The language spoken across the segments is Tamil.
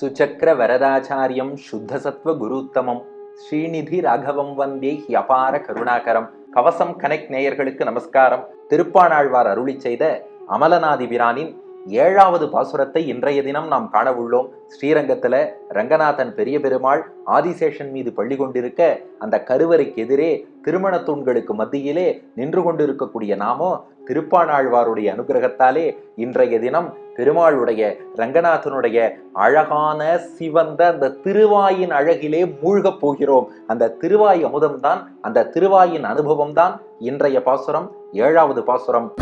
சுச்சக்கர வரதாச்சாரியம் சுத்தசத்வ குருத்தமம். ஸ்ரீநிதி ராகவம் வந்தே ஹியபார கருணாகரம். கவசம் கனெக்ட் நேயர்களுக்கு நமஸ்காரம். திருப்பானாழ்வார் அருளி செய்த அமலநாதி பிரானின் ஏழாவது பாசுரத்தை இன்றைய தினம் நாம் காணவுள்ளோம். ஸ்ரீரங்கத்தில் ஸ்ரீரங்கத்துல ரங்கநாதன் பெரிய பெருமாள் ஆதிசேஷன் மீது பள்ளி கொண்டிருக்க அந்த கருவறைக்கு எதிரே திருமண தூண்களுக்கு மத்தியிலே நின்று கொண்டிருக்கக்கூடிய நாமோ திருப்பாணாழ்வாருடைய அனுகிரகத்தாலே இன்றைய தினம் பெருமாளுடைய ரங்கநாதனுடைய அழகான சிவந்த அந்த திருவாயின் அழகிலே மூழ்கப் போகிறோம். அந்த திருவாய் அமுதம்தான் அந்த திருவாயின் அனுபவம் தான் இன்றைய பாசுரம் ஏழாவது பாசுரம்.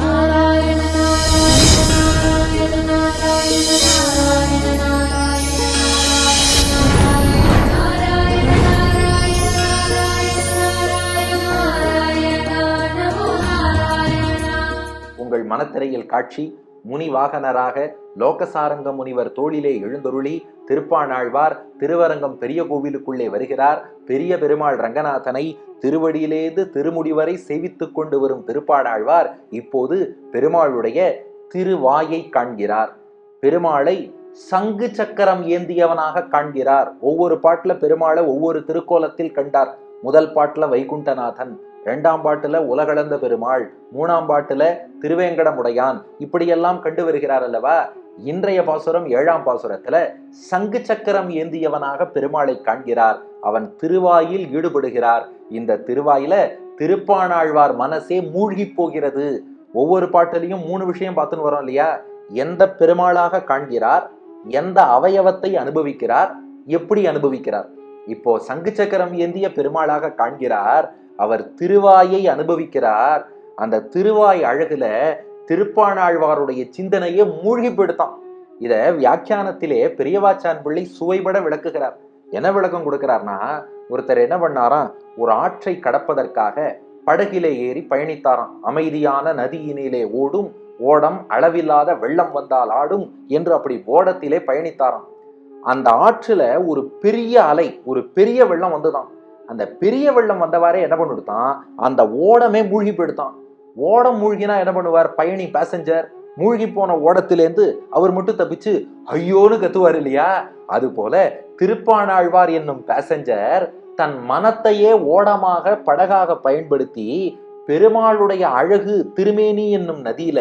உங்கள் மனத்திரையில் காட்சி முனிவாகனராக லோகசாரங்க முனிவர் தோளிலே எழுந்தருளி திருப்பாணாழ்வார் திருவரங்கம் பெரிய கோவிலுக்குள்ளே வருகிறார். பெரிய பெருமாள் ரங்கநாதனை திருவடியிலேந்து திருமுடிவரை வரை கொண்டு வரும் திருப்பாணாழ்வார் இப்போது பெருமாளுடைய திருவாயை காண்கிறார். பெருமாளை சங்கு சக்கரம் ஏந்தியவனாக காண்கிறார். ஒவ்வொரு பாட்டுல பெருமாளை ஒவ்வொரு திருக்கோலத்தில் கண்டார். முதல் பாட்டுல வைகுண்டநாதன் இரண்டாம் பாட்டுல உலகளந்த பெருமாள் மூணாம் பாட்டுல திருவேங்கடமுடையான். இப்படியெல்லாம் கண்டு வருகிறார் அல்லவா? இன்றைய பாசுரம் ஏழாம் பாசுரத்துல சங்கு சக்கரம் ஏந்தியவனாக பெருமாளை காண்கிறார். அவன் திருவாயில் ஈடுபடுகிறார். இந்த திருவாயில திருப்பாணாழ்வார் மனசே மூழ்கி போகிறது. ஒவ்வொரு பாட்டிலையும் மூணு விஷயம் பார்த்துன்னு வரோம் இல்லையா? எந்த பெருமாளாக காண்கிறார் எந்த அவயவத்தை அனுபவிக்கிறார் எப்படி அனுபவிக்கிறார்? இப்போ சங்கு சக்கரம் ஏந்திய பெருமாளாக காண்கிறார் அவர் திருவாயை அனுபவிக்கிறார். அந்த திருவாய் அழகுல திருப்பாணாழ்வாருடைய சிந்தனையை மூழ்கி போயிடுத்தான் இத வியாக்கியானத்திலே பெரியவாச்சான் பிள்ளை சுவைபட விளக்குகிறார். என்ன விளக்கம் கொடுக்கிறார்னா ஒருத்தர் என்ன பண்ணாராம் ஒரு ஆற்றை கடப்பதற்காக படகிலே ஏறி பயணித்தாராம். அமைதியான நதியினிலே ஓடும் ஓடம் அளவில்லாத வெள்ளம் வந்தால் ஆடும் என்று அப்படி ஓடத்திலே பயணித்தாராம். அந்த ஆற்றுல ஒரு பெரிய அலை ஒரு பெரிய வெள்ளம் வந்துதான். அந்த பெரிய வெள்ளம் வந்தவாறே என்ன பண்ணிவிடுத்தான்? அந்த ஓடமே மூழ்கி போயிடுத்தான். ஓடம் மூழ்கினா என்ன பண்ணுவார்? பயணி பேசஞ்சர் மூழ்கி போன ஓடத்திலேருந்து அவர் மட்டும் தப்பிச்சு ஐயோன்னு கத்துவார் இல்லையா? அது போல திருப்பானாழ்வார் என்னும் பேசஞ்சர் தன் மனத்தையே ஓடமாக படகாக பயன்படுத்தி பெருமாளுடைய அழகு திருமேனி என்னும் நதியில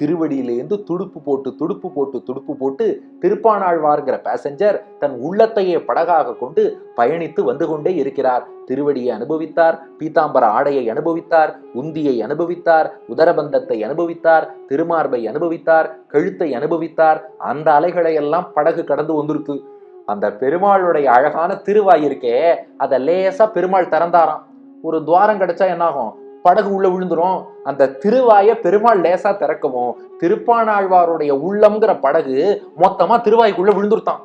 திருவடியிலேருந்து துடுப்பு போட்டு துடுப்பு போட்டு துடுப்பு போட்டு திருப்பானாழ்வார்கிற பேசஞ்சர் தன் உள்ளத்தையே படகாக கொண்டு பயணித்து வந்து கொண்டே இருக்கிறார். திருவடியை அனுபவித்தார் பீதாம்பர ஆடையை அனுபவித்தார் உந்தியை அனுபவித்தார் உதரபந்தத்தை அனுபவித்தார் திருமார்பை அனுபவித்தார் கழுத்தை அனுபவித்தார். அந்த அலைகளை எல்லாம் படகு கடந்து வந்திருக்கு. அந்த பெருமாளுடைய அழகான திருவாய் இருக்கே அதை லேசா பெருமாள் திறந்தாராம். ஒரு துவாரம் கிடைச்சா என்னாகும்? படகு உள்ள விழுந்துரும். அந்த திருவாய பெருமாள் லேசா திறக்கவும் திருப்பானாழ்வாருடைய உள்ளம்ங்கிற படகு மொத்தமா திருவாய்க்குள்ள விழுந்துருத்தான்.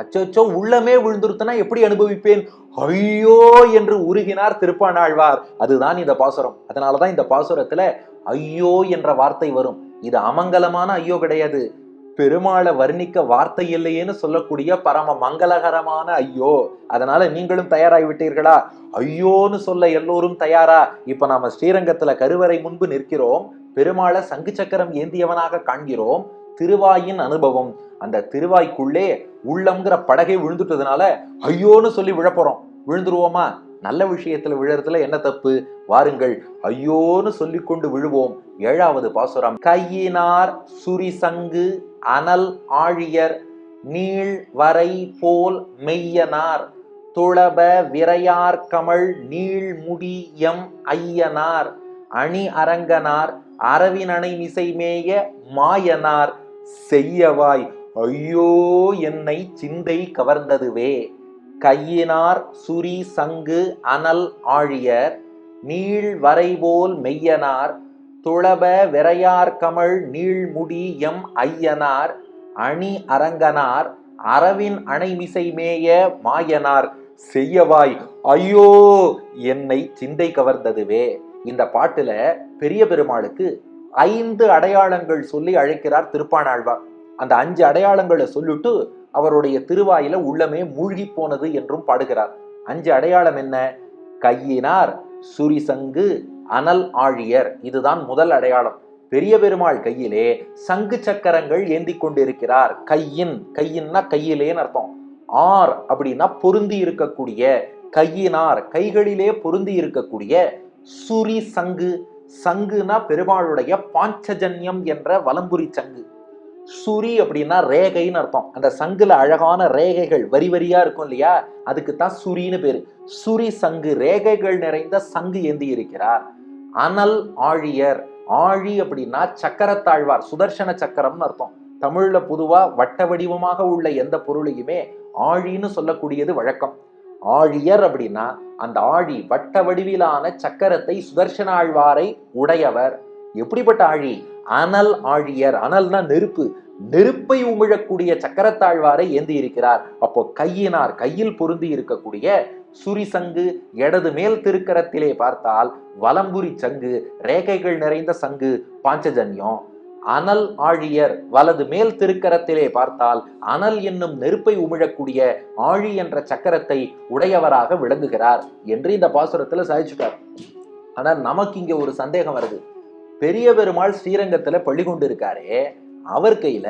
அச்சோ உள்ளமே விழுந்துருத்தனா எப்படி அனுபவிப்பேன்? ஐயோ என்று உருகினார் திருப்பானாழ்வார். அதுதான் இந்த பாசுரம். அதனாலதான் இந்த பாசுரத்துல ஐயோ என்ற வார்த்தை வரும். இது அமங்கலமான ஐயோ கிடையாது. பெருமாளை வர்ணிக்க வார்த்தை இல்லையேன்னு சொல்லக்கூடிய பரம மங்களகரமான ஐயோ அதனால நீங்களும் தயாராகி விட்டீர்களா ஐயோன்னு சொல்ல எல்லோரும் தயாரா? இப்ப நாம ஸ்ரீரங்கத்துல கருவறை முன்பு நிற்கிறோம். பெருமாளை சங்கு சக்கரம் ஏந்தியவனாக காண்கிறோம். திருவாயின் அனுபவம். அந்த திருவாய்க்குள்ளே உள்ளம்ங்கிற படகை விழுந்துட்டதுனால ஐயோன்னு சொல்லி விழப்போறோம். விழுந்துருவோமா? நல்ல விஷயத்துல விழறதுல என்ன தப்பு? வாருங்கள். ஐயோன்னு சொல்லிக்கொண்டு விழுவோம். ஏழாவது பாசுரம். கையினார் சுரிசங்கு அனல் ஆழியர் நீள் வரை போல் மெய்யனார். துளப விரையார் கமல் நீள் முடி எம் ஐயனார். அணி அரங்கனார் அரவினனை மிசைமேய மாயனார். செய்யவாய். ஐயோ என்னை சிந்தை கவர்ந்ததுவே. கையினார் சுரி சங்கு அனல் ஆழியர் நீள் வரைபோல் மெய்யனார் துளப விரையார் கமல் நீள்முடி எம் ஐயனார் அணி அரங்கனார் அரவின் அணைமிசை மேய மாயனார். செய்யவாய். ஐயோ! என்னை சிந்தை கவர்ந்ததுவே. இந்த பாட்டுல பெரிய பெருமாளுக்கு ஐந்து அடையாளங்கள் சொல்லி அழைக்கிறார் திருப்பானாழ்வார். அந்த அஞ்சு அடையாளங்களை சொல்லிட்டு அவருடைய திருவாயில உள்ளமே மூழ்கி போனது என்றும் பாடுகிறார். அஞ்சு அடையாளம் என்ன? கையினார் சுரிசங்கு அனல் ஆழியர். இதுதான் முதல் அடையாளம். பெரிய பெருமாள் கையிலே சங்கு சக்கரங்கள் ஏந்தி கொண்டிருக்கிறார். கையின் கையின்னா கையிலேன்னு அர்த்தம். ஆர் அப்படின்னா பொருந்தி இருக்கக்கூடிய கையினார் கைகளிலே பொருந்தி இருக்கக்கூடிய சுரி சங்கு சங்குனா பெருமாளுடைய பாஞ்சஜன்யம் என்ற வலம்புரி சங்கு. சுரி அப்படின்னா ரேகைன்னு அர்த்தம். அந்த சங்குல அழகான ரேகைகள் வரி வரியா இருக்கும் இல்லையா? அதுக்கு தான் சுரின்னு பேரு. சுரி சங்கு ரேகைகள் நிறைந்த சங்கு ஏந்தி இருக்கிறார். அனல் ஆழியர். ஆழி அப்படின்னா சக்கரத்தாழ்வார் சுதர்சன சக்கரம்னு அர்த்தம். தமிழ்ல பொதுவா வட்ட வடிவமாக உள்ள எந்த பொருளையுமே ஆழின்னு சொல்லக்கூடியது வழக்கம். ஆழியர் அப்படின்னா அந்த ஆழி வட்ட வடிவிலான சக்கரத்தை சுதர்சன ஆழ்வாரை உடையவர். எப்படிப்பட்ட ஆழி? அனல் ஆழியர். அனல்னா நெருப்பு. நெருப்பை உமிழக்கூடிய சக்கரத்தாழ்வாரை ஏந்தி இருக்கிறார் அப்போ கையினார் கையில் பொருந்தி இருக்கக்கூடிய சுரிசங்கு இடது மேல் திருக்கரத்திலே பார்த்தால் வலம்புரி சங்கு ரேகைகள் நிறைந்த சங்கு பாஞ்சஜன்யம். அனல் ஆழியர் வலது மேல் திருக்கரத்திலே பார்த்தால் அனல் என்னும் நெருப்பை உமிழக்கூடிய ஆழி என்ற சக்கரத்தை உடையவராக விளங்குகிறார் என்று இந்த பாசுரத்துல சாதிச்சுட்டார். ஆனா நமக்கு இங்க ஒரு சந்தேகம் வருது. பெரிய பெருமாள் ஸ்ரீரங்கத்துல பள்ளி கொண்டு இருக்காரே அவர் கையில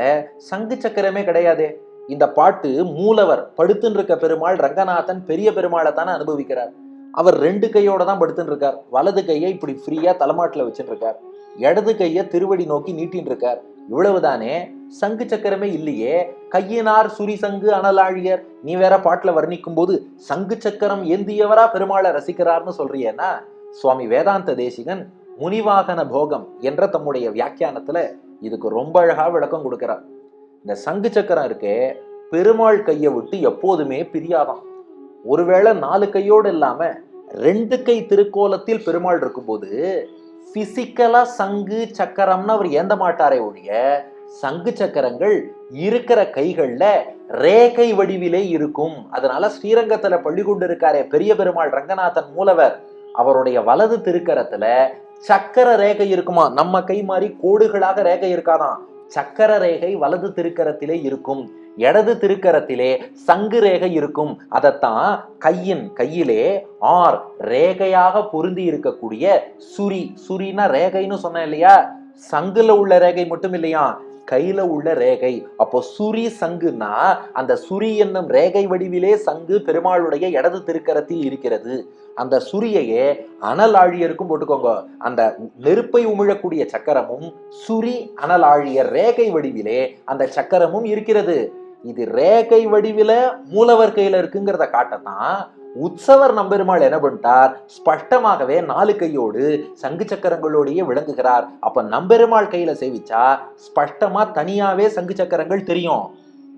சங்கு சக்கரமே கிடையாதே. இந்த பாட்டு மூலவர் படுத்துன்னு இருக்க பெருமாள் ரங்கநாதன் பெரிய பெருமாளை தானே அனுபவிக்கிறார். அவர் ரெண்டு கையோட தான் படுத்துன்னு இருக்கார் வலது கையை இப்படி ஃப்ரீயா தலைமாட்டில் வச்சுட்டு இருக்கார் இடது கையை திருவடி நோக்கி நீட்டின் இருக்கார் இவ்வளவுதானே? சங்கு சக்கரமே இல்லையே. கையினார் சுரி சங்கு அனலாழியர். நீ வேற பாட்டுல வர்ணிக்கும் போது சங்கு சக்கரம் ஏந்தியவரா பெருமாளை ரசிக்கிறார்னு சொல்றியேன்னா சுவாமி வேதாந்த தேசிகன் முனிவாகன போகம் என்ற தம்முடைய வியாக்கியானத்துல இதுக்கு ரொம்ப அழகா விளக்கம் கொடுக்கிறார். இந்த சங்கு சக்கரம் இருக்கே பெருமாள் கையை விட்டு எப்போதுமே பிரியாதான். ஒருவேளை நாலு கையோடு இல்லாம ரெண்டு கை திருக்கோலத்தில் பெருமாள் இருக்கும்போது பிசிக்கலா சங்கு சக்கரம்னு அவர் ஏந்த மாட்டாரே ஒழிய சங்கு சக்கரங்கள் இருக்கிற கைகள்ல ரேகை வடிவிலே இருக்கும். அதனால ஸ்ரீரங்கத்துல பள்ளி கொண்டு இருக்காரே பெரிய பெருமாள் ரங்கநாதன் மூலவர் அவருடைய வலது திருக்கரத்துல சக்கர ரேகை இருக்குமா? நம்ம கை மாதிரி கோடுகளாக ரேகை இருக்காதான் சக்கர ரேகை வலது திருக்கரத்திலே இருக்கும். இடது திருக்கரத்திலே சங்கு ரேகை இருக்கும். அதைத்தான் கையின் கையிலே ஆர் ரேகையாக பொருந்தி இருக்கக்கூடிய சுரி. சுரினா ரேகைன்னு சொன்னேன் இல்லையா? சங்குல உள்ள ரேகை மட்டும் இல்லையா? கையில உள்ள ரேகை. அப்போ சுரி சங்குன்னா அந்த சுரி என்னும் ரேகை வடிவிலே சங்கு பெருமாளுடைய இடது திருக்கரத்தில் இருக்கிறது. அந்த சுரியையே அனலாழியருக்கும் போட்டுக்கோங்க. அந்த நெருப்பை உமிழக்கூடிய சக்கரமும் சுரி அனலாழியர் ரேகை வடிவிலே அந்த சக்கரமும் இருக்கிறது. இது ரேகை வடிவில மூலவர் கையில இருக்குங்கிறத காட்டத்தான் உற்சவர் நம்பெருமாள் என்ன பண்ணிட்டார்? ஸ்பஷ்டமாகவே நாலு கையோடு சங்கு சக்கரங்களோடையே விளங்குகிறார். அப்ப நம்பெருமாள் கையில சேவிச்சா ஸ்பஷ்டமா தனியாவே சங்கு சக்கரங்கள் தெரியும்.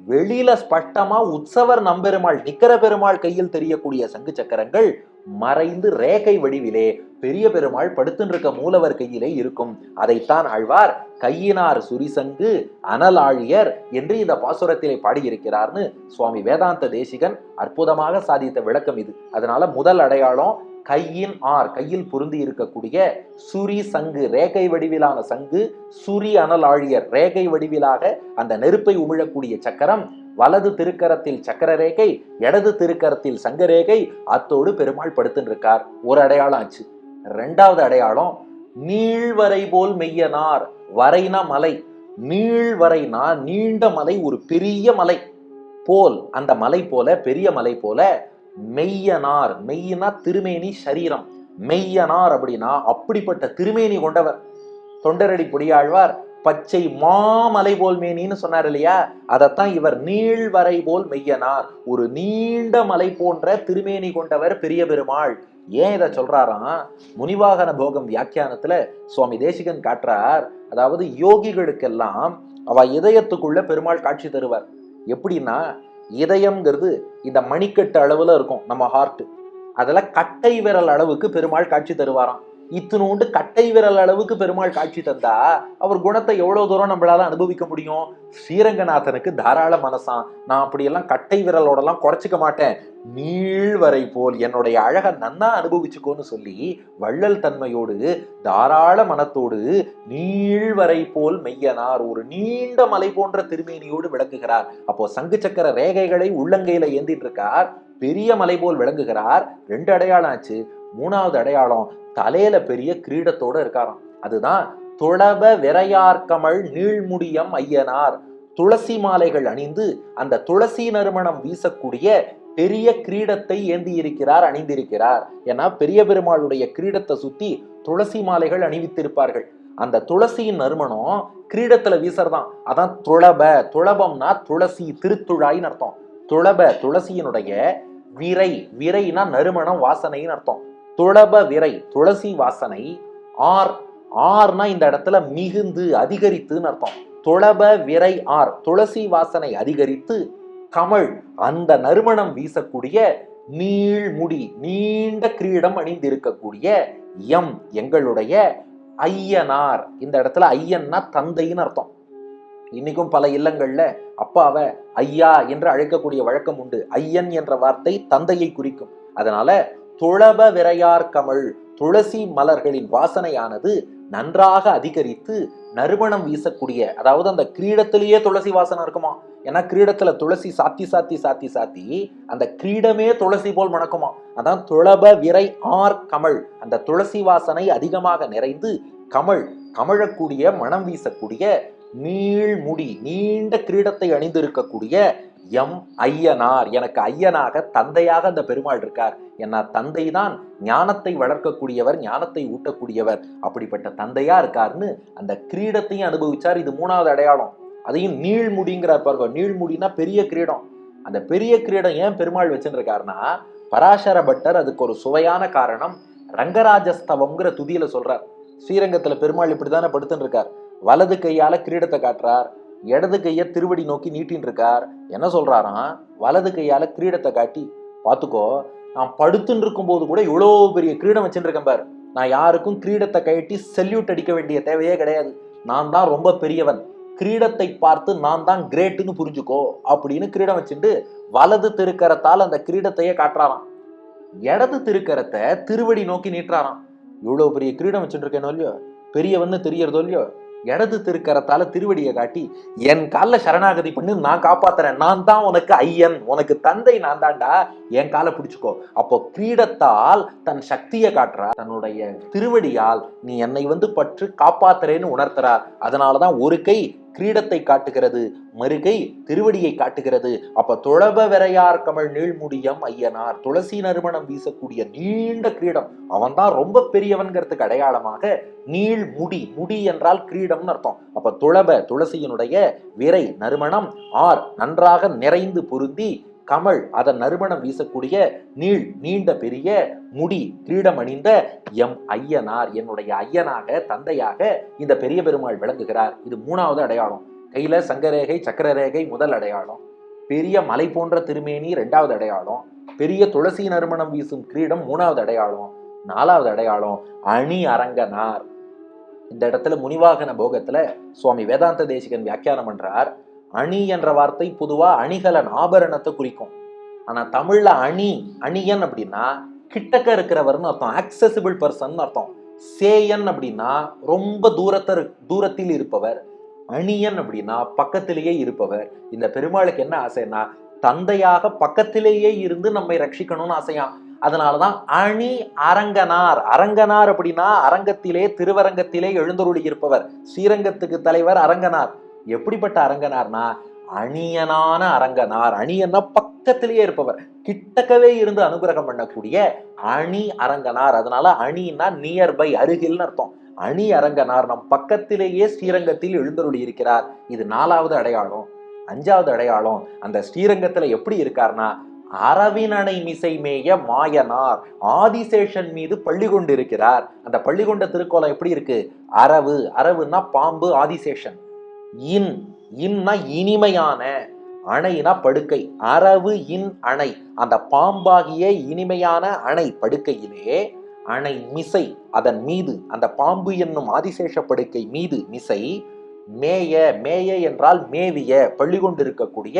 வெளியில ஸ்பஷ்டமா உற்சவர் நம்பெருமாள் நிக்கர பெருமாள் கையில் தெரியக்கூடிய சங்கு சக்கரங்கள் மறைந்து ரேகை வடிவிலே பெரிய பெருமாள் படுத்துன்றிருக்க மூலவர் கையிலே இருக்கும். அதைத்தான் ஆழ்வார் கையினார் சுரிசங்கு அனலாழியர் என்று இந்த பாசுரத்திலே பாடியிருக்கிறார்னு சுவாமி வேதாந்த தேசிகன் அற்புதமாக சாதித்த விளக்கம் இது. அதனால முதல் அடையாளம் கையின் ஆர் கையில் பொருந்தி இருக்கக்கூடிய சுரி சங்கு ரேகை வடிவிலான சங்கு சுரி அனல் ஆழியர் ரேகை வடிவிலாக அந்த நெருப்பை உமிழக்கூடிய சக்கரம் வலது திருக்கரத்தில் சக்கர ரேகை இடது திருக்கரத்தில் சங்கரேகை அத்தோடு பெருமாள் படுத்துருக்கார் ஒரு அடையாளம் ஆச்சு. ரெண்டாவது அடையாளம் நீள்வரை போல் மெய்யனார் வரைனா மலை. நீழ்வரைனா நீண்ட மலை ஒரு பெரிய மலை போல் அந்த மலை போல பெரிய மலை போல மெய்யனார். மெய்யனா திருமேனி சரீரம். மெய்யனார் அப்படின்னா அப்படிப்பட்ட திருமேனி கொண்டவர். தொண்டரடி பொடியாழ்வார் பச்சை மாமலை போல் மேனின்னு சொன்னார் இல்லையா? அதைத்தான் இவர் நீள்வரை போல் மெய்யனார். ஒரு நீண்ட மலை போன்ற திருமேனி கொண்டவர் பெரிய பெருமாள். ஏன் இதை சொல்றாராம்? முனிவாகன போகம் வியாக்கியானத்துல சுவாமி தேசிகன் காட்டுறார். அதாவது யோகிகளுக்கெல்லாம் அவ இதயத்துக்குள்ள பெருமாள் காட்சி தருவார். எப்படின்னா இதயம்ங்கிறது இந்த மணிக்கட்டு அளவுல இருக்கும் நம்ம ஹார்ட் அதில் கட்டை விரல் அளவுக்கு பெருமாள் காட்சி தருவாராம். இத்தினோண்டு கட்டை விரல் அளவுக்கு பெருமாள் காட்சி தந்தா அவர் குணத்தை எவ்வளவு தூரம் நம்மளால அனுபவிக்க முடியும்? ஸ்ரீரங்கநாதனுக்கு தாராள மனசான். நான் அப்படியெல்லாம் கட்டை விரலோடலாம் குறைச்சிக்க மாட்டேன். நீள்வரை போல் என்னுடைய அழக நன்னா அனுபவிச்சுக்கோன்னு சொல்லி வள்ளல் தன்மையோடு தாராள மனத்தோடு நீள்வரை போல் மெய்யனார் ஒரு நீண்ட மலை போன்ற திருமேனியோடு விளங்குகிறார். அப்போ சங்கு சக்கர ரேகைகளை உள்ளங்கையில ஏந்திட்டு இருக்கார். பெரிய மலை போல் விளங்குகிறார். ரெண்டு அடையாளம் ஆச்சு. மூணாவது அடையாளம் தலையில பெரிய கிரீடத்தோட இருக்காராம். அதுதான் துளப விரையார்கமள் நீள்முடியம் ஐயனார். துளசி மாலைகள் அணிந்து அந்த துளசி நறுமணம் வீசக்கூடிய பெரிய கிரீடத்தை ஏந்தி இருக்கிறார் அணிந்திருக்கிறார். ஏன்னா பெரிய பெருமாளுடைய கிரீடத்தை சுத்தி துளசி மாலைகள் அணிவித்திருப்பார்கள். அந்த துளசியின் நறுமணம் கிரீடத்துல வீசறதான் அதான் துளப துளபம்னா துளசி திருத்துழாயின்னு அர்த்தம். துளப துளசியினுடைய விரை விரைனா நறுமணம் வாசனைன்னு அர்த்தம். துளப விரை துளசி வாசனை ஆர் ஆர்னா இந்த இடத்துல மிகுந்து அதிகரித்துன்னு அர்த்தம். துளப விரை ஆர் துளசி வாசனை அதிகரித்து கமழ் அந்த நறுமணம் வீசக்கூடிய நீள்முடி நீண்ட கிரீடம் அணிந்திருக்கக்கூடிய எம் எங்களுடைய ஐயனார். இந்த இடத்துல ஐயன்னா தந்தைன்னு அர்த்தம். இன்னைக்கும் பல இல்லங்கள்ல அப்பாவை ஐயா என்று அழைக்கக்கூடிய வழக்கம் உண்டு. ஐயன் என்ற வார்த்தை தந்தையை குறிக்கும். அதனால துளப விரையார் கமழ் துளசி மலர்களின் வாசனையானது நன்றாக அதிகரித்து நறுமணம் வீசக்கூடிய அதாவது அந்த கிரீடத்திலேயே துளசி வாசனை இருக்குமா? ஏன்னா கிரீடத்துல துளசி சாத்தி சாத்தி சாத்தி சாத்தி அந்த கிரீடமே துளசி போல் மணக்குமா? அதான் துளப விரை ஆர் கமல். அந்த துளசி வாசனை அதிகமாக நிறைந்து கமழ் கமழக்கூடிய மனம் வீசக்கூடிய நீள்முடி நீண்ட கிரீடத்தை அணிந்திருக்கக்கூடிய எம் ஐயனார். எனக்கு ஐயனாக தந்தையாக அந்த பெருமாள் இருக்கார். ஏன்னா தந்தை தான் ஞானத்தை வளர்க்கக்கூடியவர் ஞானத்தை ஊட்டக்கூடியவர். அப்படிப்பட்ட தந்தையா இருக்காருன்னு அந்த கிரீடத்தையும் அனுபவிச்சார். இது மூணாவது அடையாளம். அதையும் நீள்முடிங்கிறார் பாருங்க. நீழ்முடினா பெரிய கிரீடம். அந்த பெரிய கிரீடம் ஏன் பெருமாள் வச்சுருக்காருன்னா பராசர பட்டர் அதுக்கு ஒரு சுவையான காரணம். ரங்கராஜஸ்தவம்ங்கிற துதியில சொல்றார். ஸ்ரீரங்கத்துல பெருமாள் இப்படிதானே படுத்துன்னு இருக்கார். வலது கையால கிரீடத்தை காட்டுறார். இடது கையை திருவடி நோக்கி நீட்டின்னு இருக்கார் என்ன சொல்கிறாராம் வலது கையால் கிரீடத்தை காட்டி பார்த்துக்கோ நான் படுத்துன்னு இருக்கும்போது கூட இவ்வளோ பெரிய கிரீடம் வச்சுருக்கேன் பார். நான் யாருக்கும் கிரீடத்தை கழட்டி செல்யூட் அடிக்க வேண்டிய தேவையே கிடையாது. நான் தான் ரொம்ப பெரியவன். கிரீடத்தை பார்த்து நான் தான் கிரேட்டுன்னு புரிஞ்சுக்கோ அப்படின்னு கிரீடம் வச்சுட்டு வலது திருக்கரத்தால் அந்த கிரீடத்தையே காட்டுறாராம். இடது திருக்கரத்தை திருவடி நோக்கி நீட்டுறாராம். இவ்வளோ பெரிய கிரீடம் வச்சுட்டு இருக்கேனோ இல்லையோ? பெரியவன்னு தெரியறதோ இல்லையோ? இடது திருக்கரத்தால திருவடியை காட்டி என் கால சரணாகதி பண்ணி நான் காப்பாத்துறேன். நான் தான் உனக்கு ஐயன். உனக்கு தந்தை நான் தான்டா. என் காலை பிடிச்சுக்கோ. அப்போ கிரீடத்தால் தன் சக்தியை காட்டுறார் தன்னுடைய திருவடியால் நீ என்னை வந்து பற்று காப்பாத்துறேன்னு உணர்த்துறார் அதனாலதான் ஒரு கை கிரீடத்தை காட்டுகிறது மறுகை திருவடியை காட்டுகிறது. அப்ப துளப விரையார் கமல் நீள்முடியம் ஐயனார் துளசி நறுமணம் வீசக்கூடிய நீண்ட கிரீடம். அவன்தான் ரொம்ப பெரியவன்கிறதுக்கு அடையாளமாக நீள் முடி முடி என்றால் கிரீடம்னு அர்த்தம். அப்ப துளப துளசியினுடைய விரை நறுமணம் ஆர் நன்றாக நிறைந்து பொருந்தி கமல் அதன் நறுமணம் வீசக்கூடிய நீள் நீண்ட பெரிய முடி கிரீடம் அணிந்த எம் ஐயனார் என்னுடைய ஐயனாக தந்தையாக இந்த பெரிய பெருமாள் விளங்குகிறார். இது மூணாவது அடையாளம். கையில சங்கரேகை சக்கரரேகை முதல் அடையாளம். பெரிய மலை போன்ற திருமேனி ரெண்டாவது அடையாளம். பெரிய துளசி நறுமணம் வீசும் கிரீடம் மூணாவது அடையாளம். நாலாவது அடையாளம் அணி அரங்கனார். இந்த இடத்துல முனிவாகன போகத்துல சுவாமி வேதாந்த தேசிகன் வியாக்கியானம் பண்றார். அணி என்ற வார்த்தை பொதுவாக அணிகலன் ஆபரணத்தை குறிக்கும். ஆனால் தமிழில் அணி அணியன் அப்படின்னா கிட்டக்க இருக்கிறவர்னு அர்த்தம் ஆக்சசிபிள் பர்சன் அர்த்தம். சேயன் அப்படின்னா ரொம்ப தூரத்த தூரத்தில் இருப்பவர். அணியன் அப்படின்னா பக்கத்திலேயே இருப்பவர். இந்த பெருமாளுக்கு என்ன ஆசைன்னா தந்தையாக பக்கத்திலேயே இருந்து நம்மை ரட்சிக்கணும்னு ஆசையா? அதனாலதான் அணி அரங்கனார். அரங்கனார் அப்படின்னா அரங்கத்திலே திருவரங்கத்திலே எழுந்தருளி இருப்பவர். ஸ்ரீரங்கத்துக்கு தலைவர் அரங்கனார். எப்படிப்பட்ட அரங்கனார்னா அணியனான அரங்கனார் அணியன்னா பக்கத்திலேயே இருப்பவர். கிட்டக்கவே இருந்து அனுகிரகம் பண்ணக்கூடிய அணி அரங்கனார். அதனால அணின்னா நியர்பை அருகில்னு அர்த்தம். அணி அரங்கனார் நம் பக்கத்திலேயே ஸ்ரீரங்கத்தில் எழுந்தருளி இருக்கிறார். இது நாலாவது அடையாளம். அஞ்சாவது அடையாளம் அந்த ஸ்ரீரங்கத்துல எப்படி இருக்கார்னா அரவினனை மிசை மேய மாயனார் ஆதிசேஷன் மீது பள்ளி கொண்டு இருக்கிறார். அந்த பள்ளி கொண்ட திருக்கோலம் எப்படி இருக்கு? அரவு. அரவுன்னா பாம்பு ஆதிசேஷன். இன் இன்னா இனிமையான அணைனா படுக்கை. அரவு இன் அணை. அந்த பாம்பாகிய இனிமையான அணை படுக்கையிலே அணை மிசை அதன் மீது அந்த பாம்பு என்னும் ஆதிசேஷ படுக்கை மீது மிசை மேய மேய என்றால் மேவிய பள்ளி கொண்டிருக்கக்கூடிய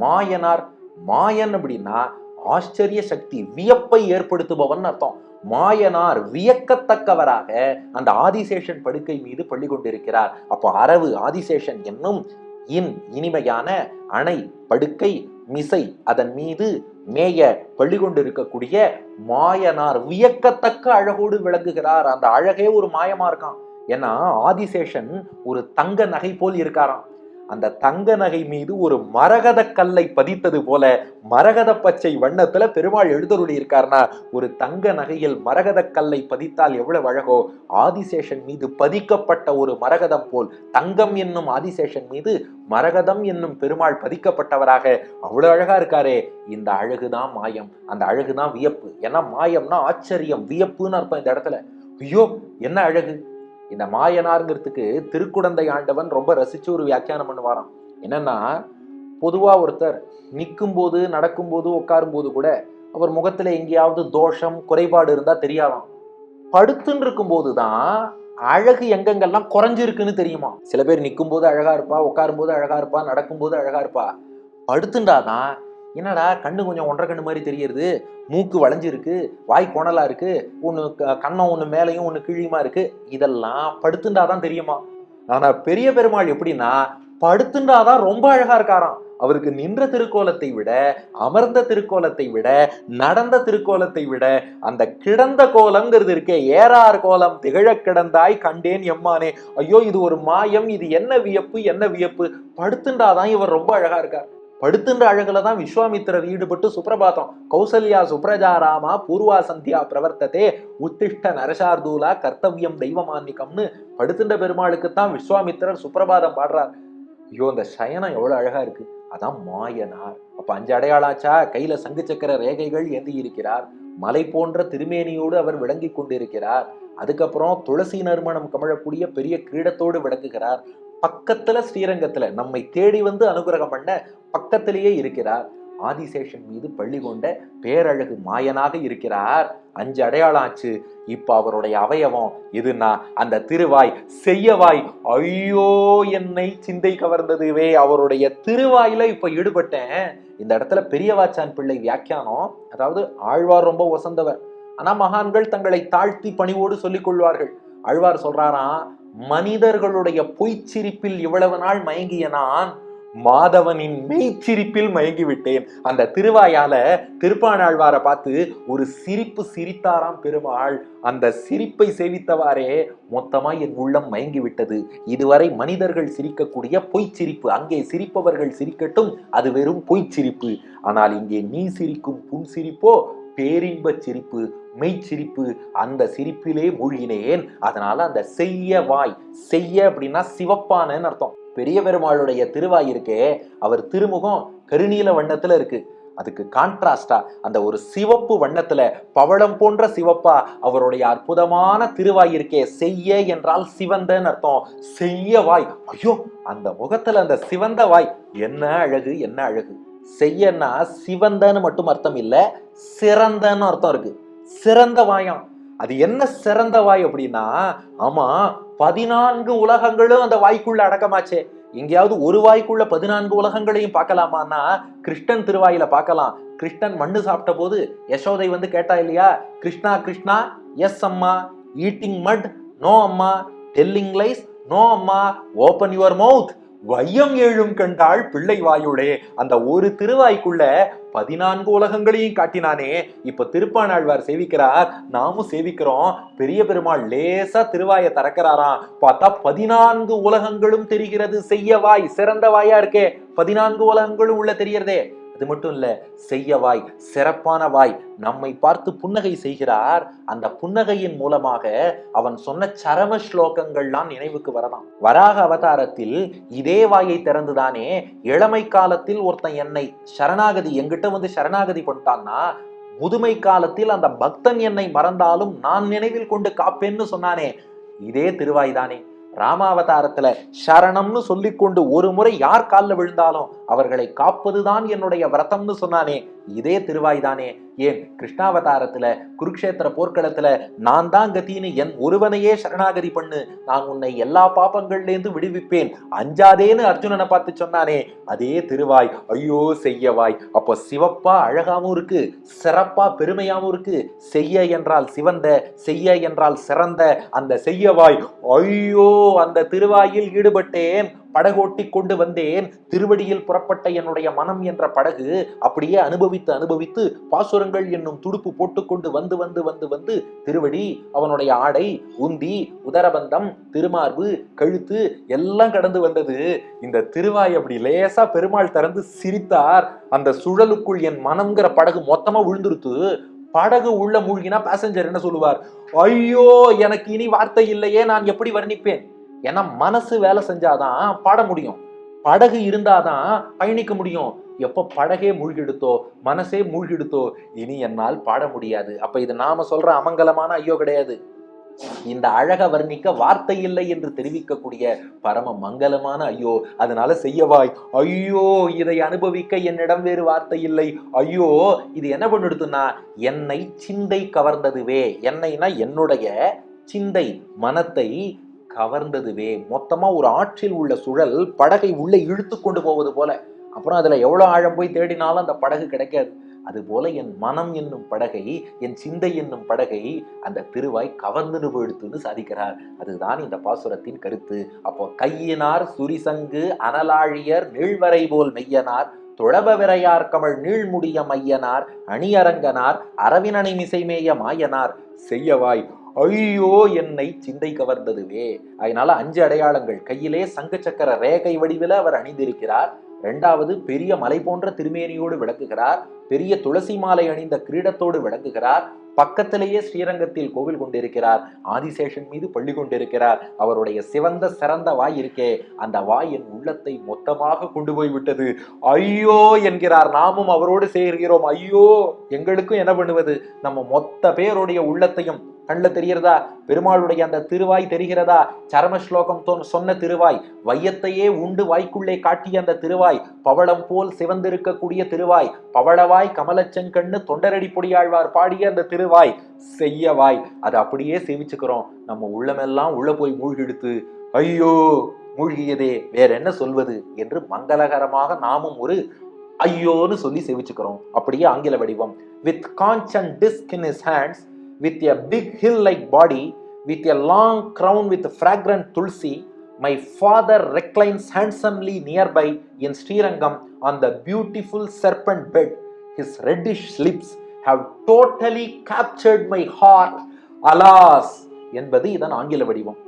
மாயனார். மாயன் அப்படின்னா ஆச்சரிய சக்தி வியப்பை ஏற்படுத்துபவன் அர்த்தம். மாயனார் வியக்கத்தக்கவராக அந்த ஆதிசேஷன் படுக்கை மீது பள்ளி கொண்டிருக்கிறார். அப்போ அரவு ஆதிசேஷன் என்னும் இன் இனிமையான அணை படுக்கை மிசை அதன் மீது மேய பள்ளி கொண்டிருக்கக்கூடிய மாயனார் வியக்கத்தக்க அழகோடு விளங்குகிறார். அந்த அழகே ஒரு மாயமா இருக்கான் ஏன்னா ஆதிசேஷன் ஒரு தங்க நகை போல் இருக்காராம். அந்த தங்க நகை மீது ஒரு மரகத கல்லை பதித்தது போல மரகத பச்சை வண்ணத்துல பெருமாள் எழுதருளி இருக்காருன்னா ஒரு தங்க நகையில் மரகத கல்லை பதித்தால் எவ்வளவு அழகோ ஆதிசேஷன் மீது பதிக்கப்பட்ட ஒரு மரகதம் போல் தங்கம் என்னும் ஆதிசேஷன் மீது மரகதம் என்னும் பெருமாள் பதிக்கப்பட்டவராக அவ்வளவு அழகா இருக்காரே. இந்த அழகுதான் மாயம். அந்த அழகுதான் வியப்பு. ஏன்னா மாயம்னா ஆச்சரியம் வியப்புன்னு அர்த்தம் இந்த இடத்துல. ஐயோ என்ன அழகு? இந்த மாயனாருங்கிறதுக்கு திருக்குடந்தை ஆண்டவன் ரொம்ப ரசிச்சு ஒரு வியாக்கியானம் பண்ணுவாராம். என்னன்னா பொதுவா ஒருத்தர் நிற்கும் போது நடக்கும்போது உட்காரும் போது கூட அவர் முகத்துல எங்கேயாவது தோஷம் குறைபாடு இருந்தா தெரியாதாம். படுத்துன்னு இருக்கும்போது தான் அழகு எங்கெங்கெல்லாம் குறைஞ்சிருக்குன்னு தெரியுமா சில பேர் நிற்கும் போது அழகா இருப்பா உட்காரும் போது அழகா இருப்பா நடக்கும்போது அழகா இருப்பா. படுத்துண்டாதான் என்னடா கண்ணு கொஞ்சம் ஒன்றரை கண்ணு மாதிரி தெரியுது மூக்கு வளைஞ்சிருக்கு வாய் கோணலா இருக்கு ஒன்று கண்ணம் ஒன்று மேலையும் ஒன்று கீழியுமா இருக்கு? இதெல்லாம் படுத்துண்டாதான் தெரியுமா? ஆனா பெரிய பெருமாள் எப்படின்னா படுத்துண்டாதான் ரொம்ப அழகா இருக்காராம். அவருக்கு நின்ற திருக்கோலத்தை விட அமர்ந்த திருக்கோலத்தை விட நடந்த திருக்கோலத்தை விட அந்த கிடந்த கோலம்ங்கிறது இருக்கே ஏறார் கோலம் திகழ கிடந்தாய் கண்டேன் எம்மானே. ஐயோ இது ஒரு மாயம் இது என்ன வியப்பு என்ன வியப்பு? படுத்துண்டாதான் இவர் ரொம்ப அழகா இருக்கார். படுத்துன்ற அழகுல தான் விஸ்வாமித்திரர் ஈடுபட்டு சுப்பிரபாதம் கௌசல்யா சுப்ரஜா ராமா பூர்வா சந்தியா பிரவர்த்ததே உத்திஷ்ட நரசார்தூலா கர்த்தவியம் தெய்வமான்னிகம்னு படுத்துன்ற பெருமாளுக்கு தான் விஸ்வாமித்திரர் சுப்பிரபாதம் பாடுறார். ஐயோ அந்த சயனம் எவ்வளவு அழகா இருக்கு. அதான் மாயனார். அப்ப அஞ்சு அடையாளாச்சா? கையில சங்கு சக்கர ரேகைகள் ஏந்தி இருக்கிறார். மலை போன்ற திருமேனியோடு அவர் விளங்கி கொண்டிருக்கிறார். அதுக்கப்புறம் துளசி நறுமணம் கமழக்கூடிய பெரிய கிரீடத்தோடு விளங்குகிறார் பக்கத்துல ஸ்ரீரங்கத்துல நம்மை தேடி வந்து அனுகிரகம் பண்ண பக்கத்திலேயே இருக்கிறார். ஆதிசேஷன் மீது பள்ளி கொண்ட பேரழகு மாயனாக இருக்கிறார். அஞ்சு அடையாளம் ஆச்சு. இப்ப அவருடைய அவயவம் எதுனா அந்த திருவாய் செய்யவாய் ஐயோ என்னை சிந்தை கவர்ந்ததுவே. அவருடைய திருவாயில இப்ப ஈடுபட்டேன். இந்த இடத்துல பெரியவாச்சான் பிள்ளை வியாக்கியானம் அதாவது ஆழ்வார் ரொம்ப ஒசந்தவர். ஆனா மகான்கள் தங்களை தாழ்த்தி பணிவோடு சொல்லிக் கொள்வார்கள். அழ்வார் சொல்றாராம் மனிதர்களுடைய பொய்ச்சிரிப்பில் இவ்வளவு நாள் மயங்கிய நான் மாதவனின் மெய்ச்சிரிப்பில் மயங்கி விட்டேன் அந்த திருவாயால திருப்பானாழ்வாரை பார்த்து ஒரு சிரிப்பு சிரித்தாராம் பெருமாள் அந்த சிரிப்பை சேவித்தவாறே மொத்தமா என் உள்ளம் மயங்கி விட்டது இதுவரை மனிதர்கள் சிரிக்கக்கூடிய பொய்ச்சிரிப்பு அங்கே சிரிப்பவர்கள் சிரிக்கட்டும் அது வெறும் பொய்ச்சிரிப்பு. ஆனால் இங்கே நீ சிரிக்கும் புன் சிரிப்போ பேரின்பச் சிரிப்பு. மெய்ச்சிரிப்பு அந்த சிரிப்பிலே மூழ்கினேன். அதனால அந்த செய்ய வாய் செய்ய அப்படின்னா சிவப்பானன்னு அர்த்தம். பெரிய பெருமாளுடைய திருவாய் இருக்கே அவர் திருமுகம் கருநீல வண்ணத்துல இருக்கு. அதுக்கு கான்ட்ராஸ்டா அந்த ஒரு சிவப்பு வண்ணத்துல பவளம் போன்ற சிவப்பா அவருடைய அற்புதமான திருவாய் இருக்கே செய்ய என்றால் சிவந்தன்னு அர்த்தம். செய்ய வாய் ஐயோ அந்த முகத்துல அந்த சிவந்த வாய் என்ன அழகு என்ன அழகு. செய்யன்னா சிவந்தன்னு மட்டும் அர்த்தம் இல்ல சிறந்தன்னு அர்த்தம் இருக்கு. சிறந்த வாயம். அது என்ன சிறந்த வாய் அப்படின்னா ஆமா பதினான்கு உலகங்களும் அந்த வாய்க்குள்ள அடக்கமாச்சே. எங்கேயாவது ஒரு வாய்க்குள்ள பதினான்கு உலகங்களையும் பார்க்கலாமான்னா கிருஷ்ணன் திருவாயில பார்க்கலாம். கிருஷ்ணன் மண்ணு சாப்பிட்ட போது யசோதை வந்து கேட்டா இல்லையா? கிருஷ்ணா கிருஷ்ணா எஸ் அம்மா ஈட்டிங் மட் நோ அம்மா டெல்லிங் லைஸ் நோ அம்மா ஓபன் யுவர் மவுத் வையம் ஏழும் கண்டாள் பிள்ளை வாயுளே. அந்த ஒரு திருவாய்க்குள்ள பதினான்கு உலகங்களையும் காட்டினானே. இப்ப திருப்பானாழ்வார் சேவிக்கிறார். நாமும் சேவிக்கிறோம். பெரிய பெருமாள் லேசா திருவாயை திறக்கிறாராம். பார்த்தா பதினான்கு உலகங்களும் தெரிகிறது. செய்ய வாய் சிறந்த வாயா இருக்கே. பதினான்கு உலகங்களும் உள்ள தெரியறதே அது மட்டும் இல்ல செய்ய வாய் சிறப்பான வாய் நம்மை பார்த்து புன்னகை செய்கிறார். அந்த புன்னகையின் மூலமாக அவன் சொன்ன சரம ஸ்லோகங்கள்லாம் நினைவுக்கு வரலாம். வராக அவதாரத்தில் இதே வாயை திறந்துதானே இளமை காலத்தில் ஒருத்தன் என்னை சரணாகதி எங்கிட்ட வந்து சரணாகதி பண்ணிட்டான்னா முதுமை காலத்தில் அந்த பக்தன் என்னை மறந்தாலும் நான் நினைவில் கொண்டு காப்பேன்னு சொன்னானே இதே திருவாய் தானே. ராமாவதாரத்துல சரணம்னு சொல்லிக்கொண்டு ஒரு முறை யார் காலில் விழுந்தாலும் அவர்களை காப்பதுதான் என்னுடைய விரதம்னு சொன்னானே. இதே திருவாய் தானே ஏன்? கிருஷ்ணாவதாரத்துல குருக்ஷேத்திர போர்க்களத்துல நான் தான் கத்தின்னு என் ஒருவனையே சரணாகதி பண்ணு. நான் உன்னை எல்லா பாப்பங்கள்லேருந்து விடுவிப்பேன். அஞ்சாதேன்னு அர்ஜுனனை பார்த்து சொன்னானே. அதே திருவாய் ஐயோ செய்யவாய். அப்போ சிவப்பா அழகாவும் இருக்கு சிறப்பா பெருமையாவும் இருக்கு. செய்ய என்றால் சிவந்த செய்ய என்றால் சிறந்த அந்த செய்யவாய். ஐயோ அந்த திருவாயில் ஈடுபட்டேன் படகோட்டி கொண்டு வந்தேன் திருவடியில் புறப்பட்ட என்னுடைய மனம் என்ற படகு அப்படியே அனுபவித்து அனுபவித்து பாசுரங்கள் என்னும் துடுப்பு போட்டுக்கொண்டு வந்து வந்து வந்து வந்து திருவடி அவனுடைய ஆடை உந்தி உதரபந்தம் திருமார்பு கழுத்து எல்லாம் கடந்து வந்தது. இந்த திருவாய் அப்படி லேசா பெருமாள் திறந்து சிரித்தார். அந்த சுழலுக்குள் என் மனம்ங்கிற படகு மொத்தமா விழுந்துருத்து. படகு உள்ள மூழ்கினா பேசஞ்சர் என்ன சொல்லுவார்? ஐயோ எனக்கு இனி வார்த்தை இல்லையே நான் எப்படி வர்ணிப்பேன்? ஏன்னா மனசு வேலை செஞ்சாதான் பாட முடியும். படகு இருந்தாதான் பயணிக்க முடியும். எப்போ படகே மூழ்கிடுத்தோ மனசே மூழ்கிடுத்தோ இனி என்னால் பாட முடியாது. அப்ப இது நாம சொல்ற அமங்கலமான ஐயோ கிடையாது. இந்த அழக வர்ணிக்க வார்த்தை இல்லை என்று தெரிவிக்கக்கூடிய பரம மங்களமான ஐயோ அதனால செய்யவாய் ஐயோ இதை அனுபவிக்க என்னிடம் வேறு வார்த்தை இல்லை. ஐயோ இது என்ன பண்ணிடுதுன்னா என்னை சிந்தை கவர்ந்ததுவே. என்னைனா என்னுடைய சிந்தை மனத்தை கவர்ந்ததுவே. மொத்தமாக ஒரு ஆற்றில் உள்ள சுழல் படகை உள்ளே இழுத்து கொண்டு போவது போல. அப்புறம் அதில் எவ்வளோ ஆழம் போய் தேடினாலும் அந்த படகு கிடைக்காது. அதுபோல என் மனம் என்னும் படகை என் சிந்தை என்னும் படகை அந்த திருவாய் கவர்ந்து போயிடுத்துன்னு சாதிக்கிறார். அதுதான் இந்த பாசுரத்தின் கருத்து. அப்போ கையினார் சுரிசங்கு அனலாழியர் நீழ்வரை போல் மெய்யனார் துளப விரையார் கமழ் நீழ்முடிய மையனார் அணியரங்கனார் அரவினனை மிசைமேய மாயனார் செய்யவாய் ஐயோ என்னை சிந்தை கவர்ந்ததுவே. அதனால அஞ்சு அடையாளங்கள். கையிலே சங்கு சக்கர ரேகை வடிவில் அவர் அணிந்திருக்கிறார். இரண்டாவது பெரிய மலை போன்ற திருமேனியோடு விளக்குகிறார். பெரிய துளசி மாலை அணிந்த கிரீடத்தோடு விளங்குகிறார் பக்கத்திலேயே ஸ்ரீரங்கத்தில் கோவில் கொண்டிருக்கிறார். ஆதிசேஷன் மீது பள்ளி கொண்டிருக்கிறார். அவருடைய சிவந்த சிறந்த வாய் இருக்கே. அந்த வாய் என் உள்ளத்தை மொத்தமாக கொண்டு போய் விட்டது. ஐயோ என்கிறார். நாமும் அவரோடு சேர்கிறோம். ஐயோ எங்களுக்கும் என்ன பண்ணுவது? நம்ம மொத்த பேருடைய உள்ளத்தையும் கண்ணில் தெரிகிறதா? பெருமாளுடைய அந்த திருவாய் தெரிகிறதா? சரம ஸ்லோகம் தோன் சொன்ன திருவாய். வையத்தையே உண்டு வாய்க்குள்ளே காட்டிய அந்த திருவாய். பவளம் போல் சிவந்திருக்கக்கூடிய திருவாய். பவளவாய் கமலச்செங்கண்ணு தொண்டரடி பொடியாழ்வார் பாடிய அந்த திருவாய். செய்யவாய் அதை அப்படியே சேவிச்சுக்கிறோம் நம்ம உள்ளமெல்லாம் உள்ள போய் மூழ்கிடுத்து ஐயோ மூழ்கியதே வேற என்ன சொல்வது? என்று மங்களகரமாக நாமும் ஒரு ஐயோன்னு சொல்லி சேவிச்சுக்கிறோம் அப்படியே ஆங்கில வடிவம். With conch and disc in his hands with a big hill like body, with a long crown with fragrant tulsi, my father reclines handsomely nearby in Srirangam on the beautiful serpent bed. His reddish lips have totally captured my heart. Alas! என்பது இதன் ஆங்கில வடிவம்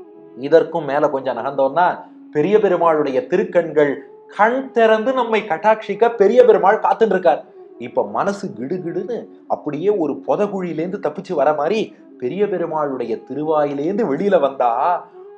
இதற்கும் மேல கொஞ்சம் நகர்ந்தோம்னா பெரிய பெருமாளுடைய திருக்கண்கள் கண் திறந்து நம்மை கட்டாட்சிக்க பெரிய பெருமாள் காத்துட்டு இருக்கார் இப்போ மனசு கிடுகிடுன்னு அப்படியே ஒரு புதகுழியிலேருந்து தப்பிச்சு வர மாதிரி பெரிய பெருமாளுடைய திருவாயிலேருந்து வெளியில வந்தா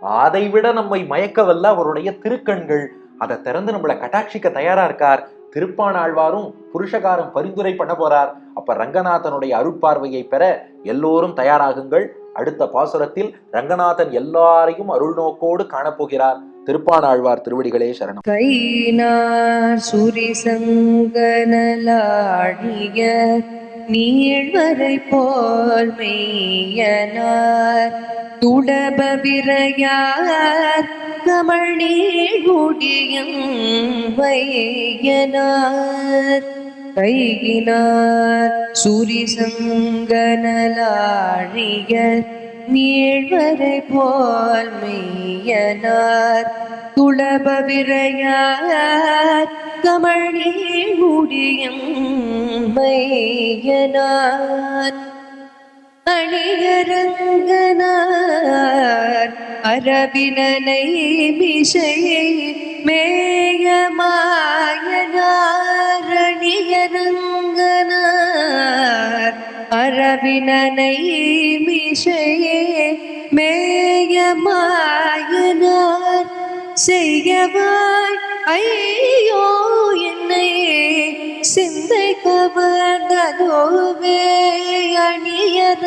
அதை விட நம்மை மயக்கவல்ல அவருடைய திருக்கண்கள். அதை திறந்து நம்மளை கட்டாட்சிக்க தயாரா இருக்கார். திருப்பானாழ்வாரும் புருஷகாரம் பரிந்துரை பண்ண போறார். அப்ப ரங்கநாதனுடைய அருட்பார்வையை பெற எல்லோரும் தயாராகுங்கள். அடுத்த பாசுரத்தில் ரங்கநாதன் எல்லாரையும் அருள் நோக்கோடு காணப்போகிறார். திருப்பாணாழ்வார் திருவடிகளே சரணம். கைனார் சுரிசங்கனலாழிய நீழ்வரை போல் மெய்யனார். துளப விரையார் கமழ் நீழ்முடியும் வையனார். கையினார் சுரிசங்கனலாழிய நீழ்வரை போல் மெய்யனார் துளப விரையார் கமழி முடியும் மெய்யனார். அணியரங்கனார் அரவினனை மிசையை மேயமாயனார் அணியரங்க அரவினனை மிஷையே மேயமாயினார். செய்யவாய் ஐயோ என்னை சிந்தை கவர்ந்ததோவே அணியரங்கனார்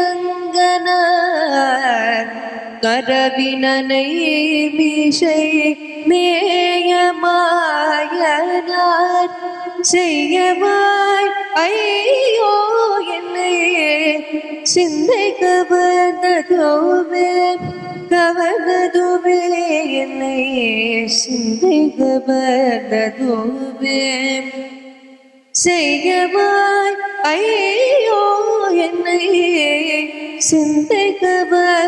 கரவினனை மிசை மேயமாயனார். செய்யவாய் ஐயோ என்னை சிந்தை கவர்ந்ததோவே கவர்ந்ததுவே என்னை சிந்தை கவர்ந்ததோவே செய்யவாய். ஐயோ என்னை சிந்தை கவர்ந்ததுவே